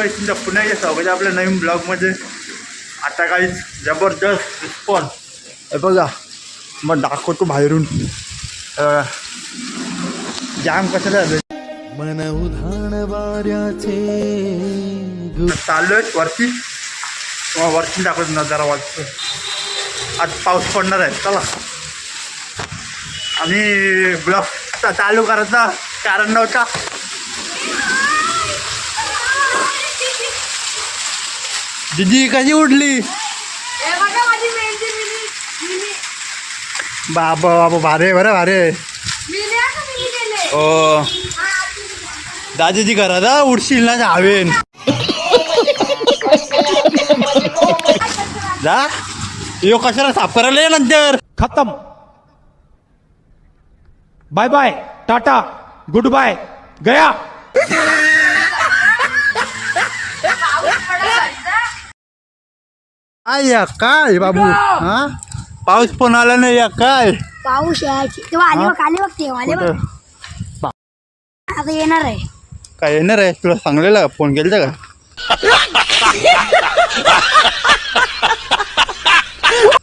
Vice तुमच्या पुन्हा एकदा स्वागत आहे आपल्या नवीन ब्लॉगमध्ये आता काही जबरदस्त रिस्पॉन्स हे बघा मग दाखवतो बाहेरून. जाम कसं झालं? मन उधाण वाऱ्याचे चालू आहे वरती. वरती दाखवतो नजारा वाटतो आज पाऊस पडणार आहे. चला. आणि ब्लॉग चालू करायचा. कारण नव्हता. दिदी कशी उठली? हे बघा माझी मेहंदी मिली मिली बाबा बाबा भारे बरं भारे मिली आता मिली गेले. ओ घरात हा, उठशील ना हवेन जा. यो कशाला साफ करायला ये नंतर? खत्म. बाय बाय टाटा गुड बाय गया. काय या काय बाबू? हा? पाऊस पण आला नाही या काय? पाऊस यायची तेव्हा आली बघ आली बघ तेव्हा आली बघ? आता येणार आहे. काय येणार आहे? तुला सांगलेलं फोन केलता का?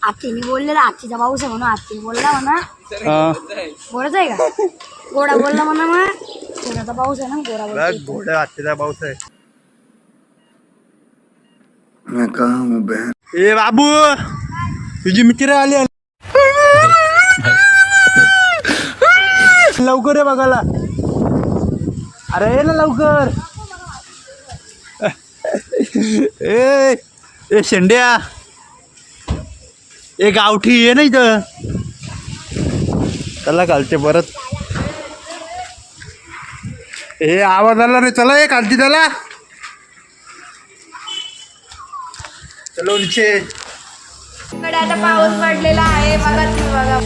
आत्तीने बोललेला आत्तीचा पाऊस आहे म्हणून आत्ती बोलला म्हणा. हा. गोडाच आहे का? गोडा बोलला म्हणा मग. गोडाचा पाऊस आहे ना गोडा बोलला बघ घोड्या पाऊस आहे. मैं कहा हूँ बहन? ए बाबू तुझी मित्र आली लवकर ये बघायला. अरे ये ना लवकर. ए ए शेंड्या. ए गावठी ये ना इथं. त्याला घालते परत. ए आवाज आला रे चला ये घालती त्याला. चलो नीचे. कडे आता पाऊस पडलेला आहे बघा तुम्ही बघा.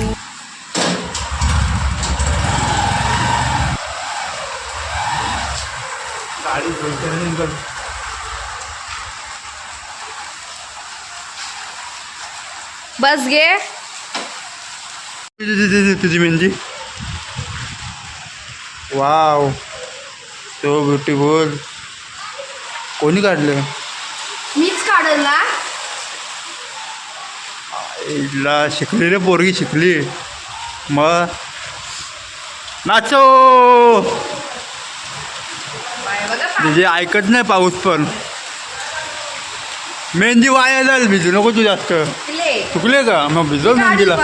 बस घे. तुझी तुझी मेहंदी. वाव. सो ब्युटिफुल कोणी काढलं? इला शिकली रे पोरगी शिकली. मग? नाचो! म्हणजे ऐकत नाही पाऊस पण. मेहंदी वाया जाईल भिजू नको तू जास्त. चुकले. का? मग भिजव मेहंदीला.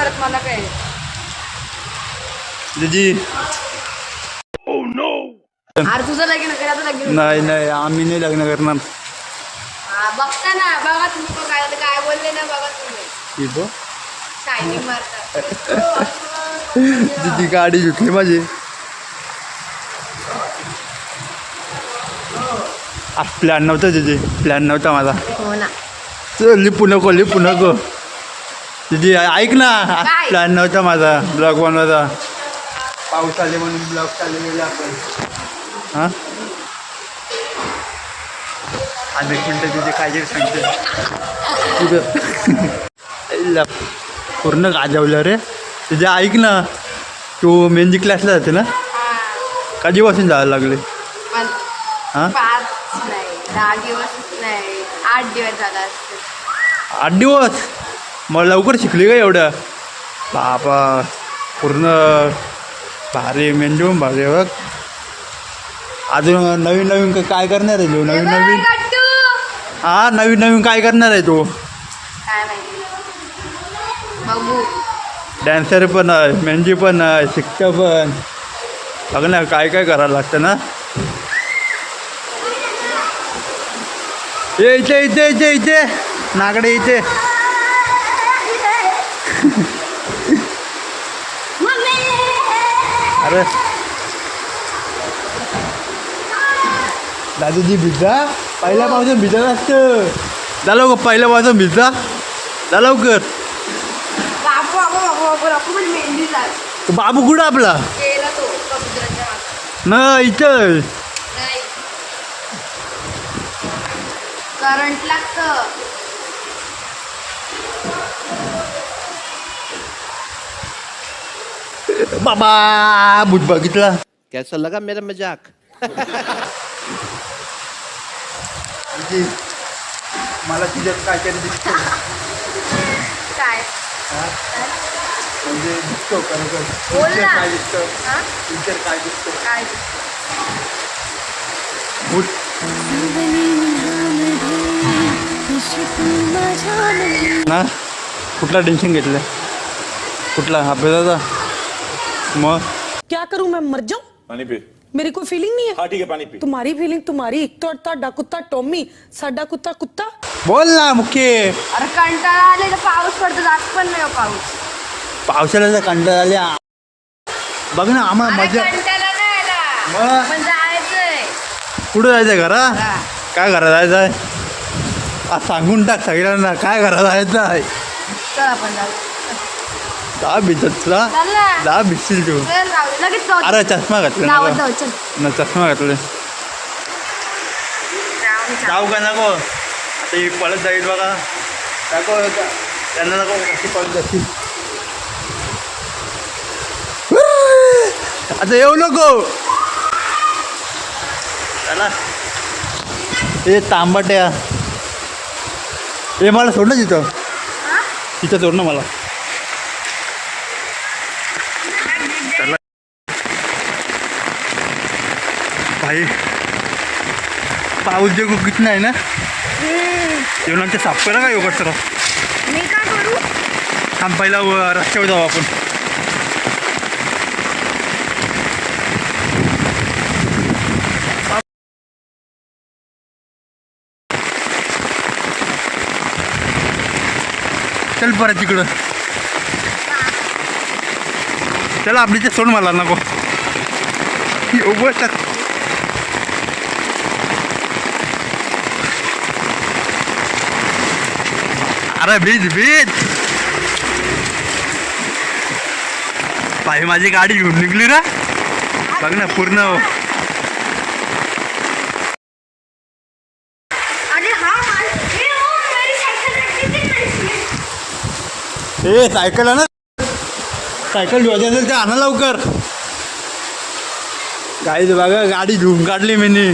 दीदी. लगीन. नाही नाही आम्ही नाही लग्न करणार. हा, बघता ना बघा तुम्ही पण काय काय बोलले ना बघा तुम्ही? इथं? शायनिंग मारतात. दीदी गाडी झुकली माझी. प्लॅन नव्हता दीदी प्लॅन नव्हता माझा. हो ना. चल लिपू नको लिपू नको. दीदी ऐक ना? प्लॅन नव्हता माझा. ब्लॉग बनवायचा. पाऊस आले म्हणून ब्लॉग चालू गेले आपण. हां? आज एक मिनटं तिथे काय तरी सांगते तुझं पूर्ण गाजवलं रे. तुझे ऐक ना तू मेहंदी क्लासला जाते ना? कधीपासून जायला लागले? हां? आठ दिवस झाला असतील आठ दिवस? मग लवकर शिकली का एवढं? बाबा पूर्ण भारी मेंदू भारी बघ. अजून नवीन नवीन काय करणार आहे नवीन नवीन? हा नवीन नवीन काय करणार आहे तू? काय माहिती. बघू. डॅन्सर पण आहे मेहंदी पण आहे शिकतं पण. बघ ना काय काय करायला लागतं ना. ये इथे इथे इथे इथे. नागडे इथे. अरे. दादूजी भिजा पहिल्या पावसात भिजत असतं. जा लवकर पहिल्या पावसात भिजा जा. लवकर. बापू बापू बापू बापू बापू पण मेहंदी झाली तो बाबू कुठं आपला? गेला तो कबुतराच्या मागं. न इथं. नाही. करंट लागतं. बाबा भूत बघितला. कैसा लगा मेरा मजाक. तुझी मला तुझ्यात काय दिसतो काय? हा? म्हणजे दिसतो खरोखर बोल. काय दिसतं? हा? काय दिसतो? काय ना कुठला टेन्शन घेतलं कुठला? अभ्यासाचा? मग? क्या करूं मैं? मर जाऊं? पानी पी. मेरी कोई फीलिंग नहीं है हाँ ठीक है पानी पी तुम्हारी फीलिंग तुम्हारी तो ਤੁਹਾਡਾ ਕੁੱਤਾ ਟੋਮੀ ਸਾਡਾ ਕੁੱਤਾ ਕੁੱਤਾ बोल ना मुख्य अरे कंटाळा आले तर पाऊस पडतो जात पण नाही हो पाऊस पावसाळ्याचा कंटाळा आल्या बघ ना आम्हाला अरे मजा कंटाळा नाही आला मग? पण जायचंय कुठं जायचं घरा हा. काय घरा जायचं आहे आज सांगून टाक सगळ्यांना काय घरा जायचं आहे चल आपण जाऊ दहा भिजत तुला दहा भिजशील तू अरे चष्मा घातला ना चष्मा घातले. जाऊ का नको? आता ही पळत जाईल बघा. नको त्यांना नको अशी पळत जाशील. आता येऊ नको. चला. ए तांबट्या ए मला सोड ना तिथं. हा? तिथं सोड ना मला. भाई पाऊस देखो कितना आहे ना? जेवणाचे साफ करा का योगट सर मी काय करू? थांब पहिला रस्त्यावर जाऊ आपण. चल परत तिकडं चला आपली ते सोड मला नको. उभं अरे बीज बीज पाय माझी गाडी घेऊन निघली ना. बघ ना पूर्ण. अरे हा हे हो सायकल ए ना सायकल घ्यायची असेल ते आणा लवकर. गाडी बघा गाडी घेऊन काढली मी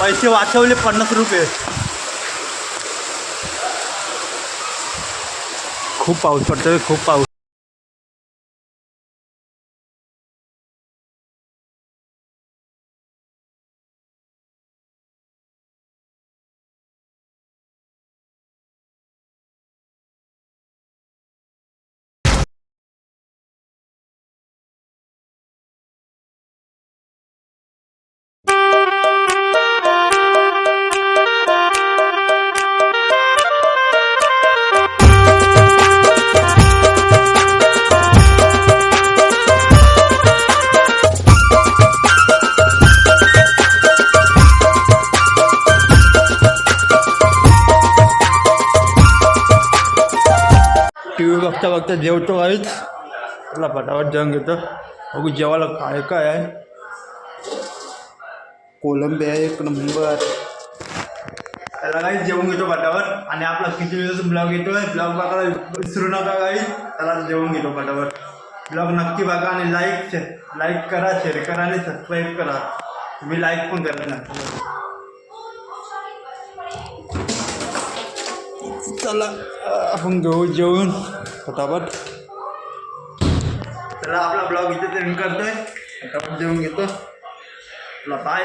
पैसे वाचवले पन्नास रुपये. खूप पाऊस पडतोय खूप पाऊस. बघता बघता जेवतो काहीच चला फटाफट जेवण घेतो. बघू जेवायला काय काय आहे. कोलंबी आहे एक नंबर. त्याला काही जेवण घेतो फटाफट. आणि आपला किती दिवसाचा ब्लॉग येतोय? ब्लॉग बघायला विसरू नका काही त्याला जेवण घेतो फटाफट. ब्लॉग नक्की बघा आणि लाईक लाईक करा शेअर करा आणि सबस्क्राईब करा. तुम्ही लाईक पण करा ना चला आपण घेऊ जेवून फटाफट चला आपला ब्लॉग इथे एंड करतोय. फटाफट जेवून घेतो. चला बाय